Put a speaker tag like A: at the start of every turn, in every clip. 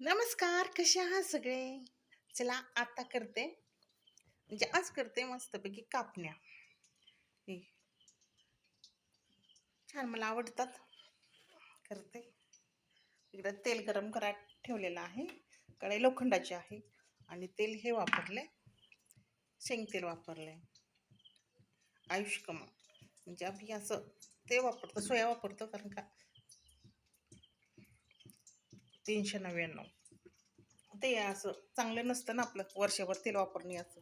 A: नमस्कार कसे आहात सगळे? चला आता करते. म्हणजे आज करते मस्तपैकी कापण्या. छान मला आवडतात. करते. इकडं तेल गरम करा ठेवलेलं आहे. कढई लोखंडाची आहे. आणि तेल हे वापरले शेंगतेल वापरले आयुष कमा म्हणजे आम्ही असं ते वापरतो सोया वापरतो कारण का तीनशे नव्याण्णव. ते असं चांगलं नसतं ना आपलं वर्षभर तेल वापरणे असं.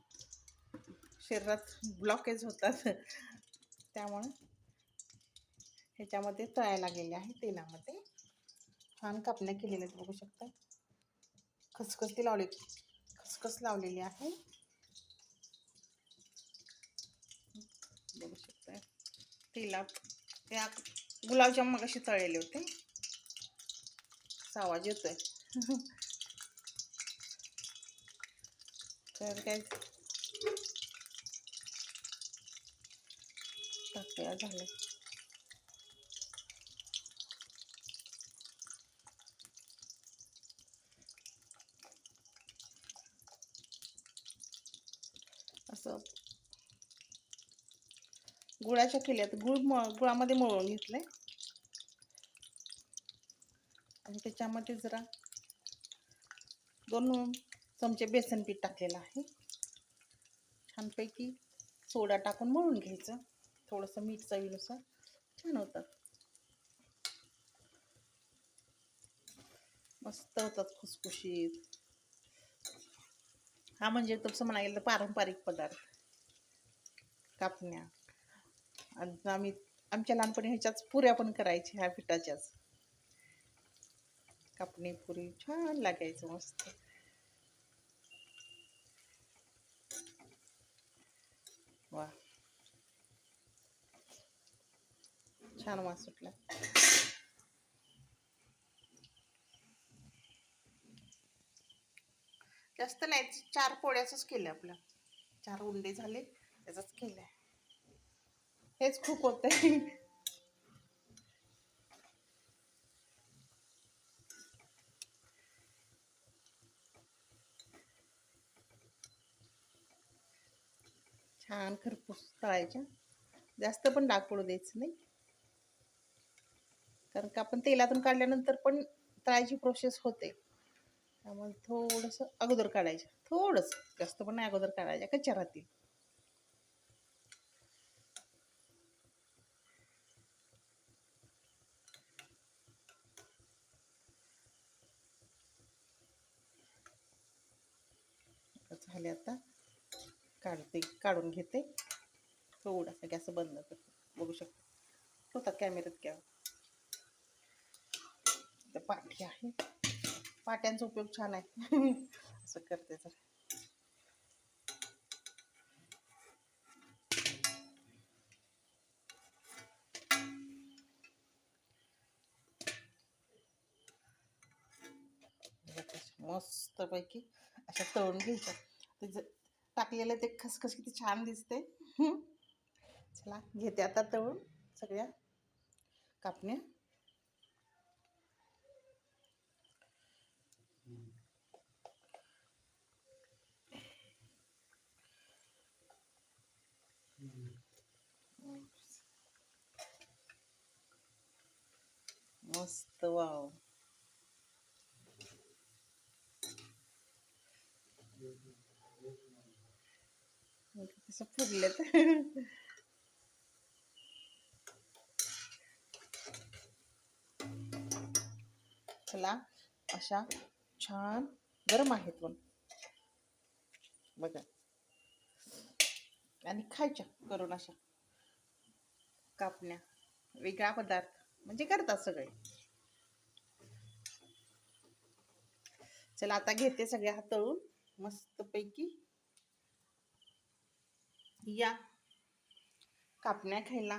A: शरीरात ब्लॉकेज होतात. त्यामुळं ह्याच्यामध्ये तळायला गेले आहे तेलामध्ये. छान कापण्या केलेल्या आहेत बघू शकता. खसखस ती लावली खसखस लावलेली आहे. बघू शकता. तेलात त्या गुलाबजाम मग असे तळलेले होते. असा आवाज येतोय. तर काय? टाकूया झालं. असं. गुळाच्या केल्यात गुळ म गुळामध्ये मळून घेतलंय. आणि त्याच्यामध्ये जरा दोन चमचे बेसन पीठ टाकलेलं आहे. छानपैकी सोडा टाकून मळून घ्यायचं. थोडंसं मीठ चवीनुसार. छान होतात मस्त होतात खुसखुशीत. हा म्हणजे तसं म्हणायला गेलं तर पारंपरिक पदार्थ. कापण्या. आणि आम्ही आमच्या लहानपणी ह्याच्याच पुऱ्या पण करायच्या ह्या पिठाच्याच. कापणी पुरी छान लागायचं मस्त. वा. छान वास सुटला. जास्त नाही चार पोळ्याच केलं आपलं. चार उंडे झाले त्याचाच केलंय. हेच खूप होतंय. छान खरपूस तळायच्या. जास्त पण डाग पडू द्यायचं नाही. कारण का आपण तेलातून काढल्यानंतर पण तळायची प्रोसेस होते. त्यामुळे थोडंसं अगोदर काढायचं. थोडंसं. जास्त पण नाही अगोदर काढायच्या. कच्च्या राहतील. झाले आता. काढते काढून घेते. थोडासा गॅस बंद करते बघू शकते. होता कॅमेऱ्यात घ्या तर पाठी आहे. पाट्यांचा उपयोग छान आहे. असं करते तर मस्तपैकी अशा तळून घ्यायच्या. टाकलेलं ते खसखस किती छान दिसते चला घेते आता तळून सगळ्या कापण्या. मस्त वाव. तसं फुगलेत चला अशा छान गरम आहेत पण बघा. आणि खायच्या करून अशा. कापण्या. वेगळा पदार्थ. म्हणजे करतात सगळे. चला आता घेते सगळ्या हातळून. मस्तपैकी या. कापण्या खायला.